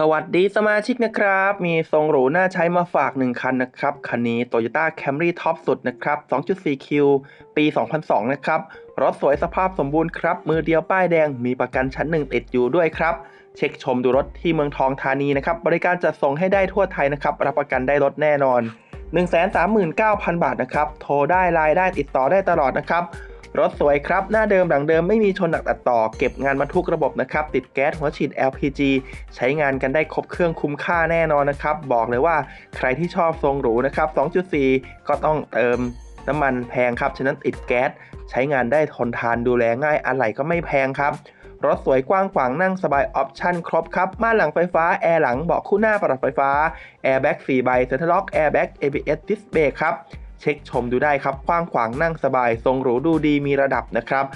สวัสดีสมาชิกนะครับ มีทรงหรูน่าใช้มาฝาก 1 คันนะครับ คันนี้ Toyota Camry ท็อปสุดนะครับ 2.4Q ปี 2002 นะครับ รถสวยสภาพสมบูรณ์ครับ มือเดียวป้ายแดงมีประกันชั้นหนึ่งติดอยู่ด้วยครับ เช็คชมดูรถที่เมืองทองธานีนะครับ บริการจัดส่งให้ได้ทั่วไทยนะครับ รับประกันได้รถแน่นอน 139,000 บาทนะครับ โทรได้ไลน์ได้ติดต่อได้ตลอดนะครับ รถสวยครับ หน้าเดิมหลังเดิมไม่มีชนหนักตัดต่อ เก็บงานบรรทุกระบบนะครับ ติดแก๊สหัวฉีด LPG ใช้งานกันได้ครบเครื่องคุ้มค่าแน่นอนนะครับ บอกเลยว่าใครที่ชอบทรงหรูนะครับ 2.4 ก็ต้องเติมน้ำมันแพงครับ ฉะนั้นติดแก๊สใช้งานได้ทนทานดูแลง่ายอะไรก็ไม่แพงครับรถสวยกว้างขวางนั่งสบายออปชั่นครบครับ ม่านหลังไฟฟ้า แอร์หลังเบาะคู่หน้าปรับไฟฟ้า แอร์แบ็ก4ใบเซ็นทรัลล็อกแอร์แบ็ก ABS ดิสเบรกครับ เช็คชมดูได้ครับกว้างขวางนั่งสบาย ทรงหรูดูดีมีระดับนะครับ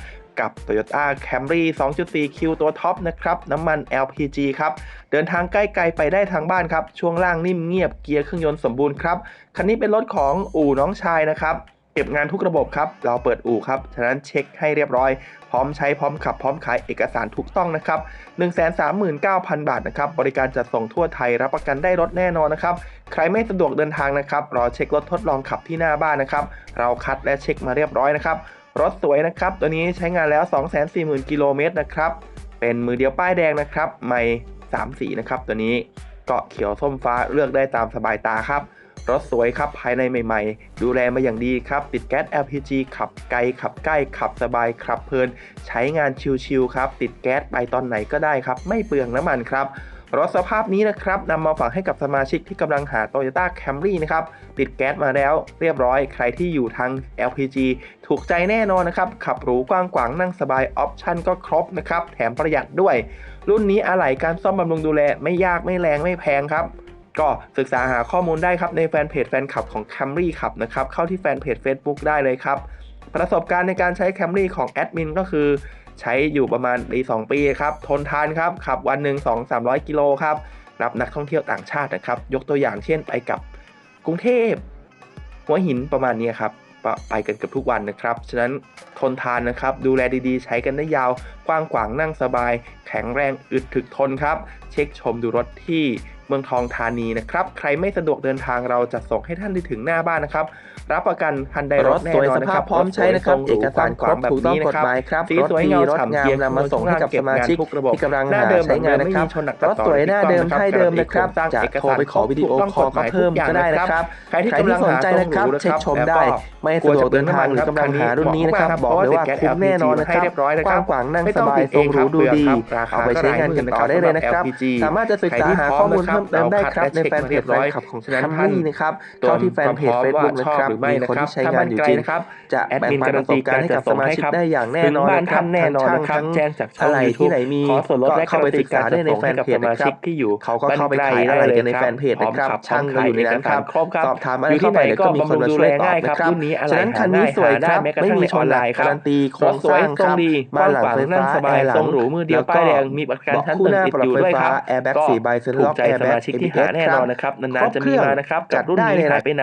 กับ Toyota Camry 2.4Q ตัวท็อปนะครับ น้ำมัน LPG ครับ เดินทางใกล้ไกลไปได้ทางบ้านครับ ช่วงล่างนิ่มเงียบเกียร์เครื่องยนต์สมบูรณ์ครับ คันนี้เป็นรถของอู่น้องชายนะครับ เก็บงานทุกระบบครับ เราเปิดอู่ครับ ฉะนั้นเช็คให้เรียบร้อย พร้อมใช้พร้อมขับพร้อมขายเอกสารถูกต้องนะครับ 139,000 บาทนะครับ บริการจัดส่งทั่วไทยรับประกันได้รถแน่นอนนะครับ ใครไม่สะดวกเดินทางนะครับ รอเช็ครถทดลองขับที่หน้าบ้านนะครับ เราคัดและเช็คมาเรียบร้อยนะครับ รถสวยนะครับ ตัวนี้ใช้งานแล้ว 240,000 กิโลเมตรนะครับ เป็นมือเดียวป้ายแดงนะครับ ไม่3สีนะครับ ตัวนี้เกาะเขียวส้มฟ้าเลือกได้ตามสบายตาครับ รถสวยครับภายในใหม่ๆ ดูแลมาอย่างดีครับ ติดแก๊ส LPG ขับไกลขับใกล้ขับสบายขับเพลิน ใช้งานชิลๆครับ ติดแก๊สไปตอนไหนก็ได้ครับ ไม่เปลืองน้ำมันครับรถสภาพนี้นะครับนำมาฝากให้กับสมาชิกที่กำลังหา Toyota Camry นะครับ ติดแก๊สมาแล้วเรียบร้อย ใครที่อยู่ทาง LPG ถูกใจแน่นอนนะครับ ขับหรูกว้างขวางนั่งสบายออปชั่นก็ครบนะครับ แถมประหยัดด้วย รุ่นนี้อะไหล่การซ่อมบำรุงดูแลไม่ยากไม่แรงไม่แพงครับ ก็ศึกษาหาข้อมูลได้ครับในแฟนเพจแฟนคลับของ Camry ขับนะครับเข้าที่แฟนเพจ Facebook ได้เลยครับ ประสบการณ์ในการใช้ Camry ของแอดมินก็คือ ใช้อยู่ประมาณปี2ปีครับทนทานครับขับวันหนึ่ง2 300 กิโลครับรับนักท่องเที่ยวต่างชาตินะครับ ยกตัวอย่างเช่นไปกับกรุงเทพหัวหินประมาณนี้ครับไปกันเกับทุกวันนะครับ ฉะนั้นทนทานนะครับ ดูแลดีๆ ใช้กันได้ยาว กว้างขวางนั่งสบาย แข็งแรง อึดถึกทนครับ เช็คชมดูรถที่ เมืองทองธานีนะครับ ใครไม่สะดวกเดินทางเราจะส่งให้ท่านได้ถึงหน้าบ้านนะครับ รับประกันทันใดรถแน่นอนนะครับรถสวยสภาพพร้อมใช้นะครับถสวยเอกสารครบแบบถูกต้องนี้นะกฎหมายครับสีรถสวยดีเงารถฉ่ำงามเกียร์นำมาส่งให้กับสมาชิกทุกระบบที่กำลังหน้าหาเดิมใช้งานนะครับไม่มีชนหนักรถสวยหน้าเดิมท้ายเดิมนะครับจะโทรไปขอวิดีโอคอลก็เพิ่มก็ได้นะครับใครที่ใครกำลัที่งสนใจนะครับหาเช็คชมแล้วได้ก็ไม่สะดวกเดินทางหรือกำลังหารุ่นนี้นะครับบอกเลยว่าคุ้มแน่นอนนะครับกว้างขวางนั่งสบายทรงหรูดูดีเอาไปใช้งานกันต่อได้เลยนะครับสามารถจะศึกษาหาข้อมูลเพิ่มเติมได้ครับในแฟนเพจแฟนคลับของฉะนั้นคัมรี่นะครับเข้าที่แฟนเพจ Facebook นะครับหรือไม่มีนะคนครับที่ใช้งานอยู่จริงนะครับจะแอดแบ่งมินปันการัปนระสตีบการณ์ให้กับสมาชิกได้อย่างแน่นอนบ้านนะครัท่าบนแน่นอนนะครับทั้งแจ้งจากช่องอะไร YouTube ที่ไหนมีขอส่วนลดและก็เข้าไปศึกษาได้ในแฟนเพจสมานะคชิรักบที่อยู่เขาก็เข้าไปขายอะไรกันในแฟนเพจนะครับช่างก็อยู่ในนั้นครับครบครับสอบถามอะไรเข้าไปเดี๋ยวก็มีคนมาช่วยตอบนะครับรุ่นนี้อะไรฉะนั้นคันนี้สวยครับไม่มีชนหลักการันตีโครงสร้างครับบ้านหลังไฟฟ้าแอร์หลังทรงหรูมือเดียวป้ายแดงมีประกันชั้นคู่ตึหน้ากติดปรับอยู่ไฟด้วยคฟ้ารับแอร์แบ็กก็สี่ใบเซ็นถูล็อกกใจแอร์สแบ็กมาชิกที่หาแน่นอนนะครับนานๆจะมีมานะครับกับรุ่นนี้หายไปนาน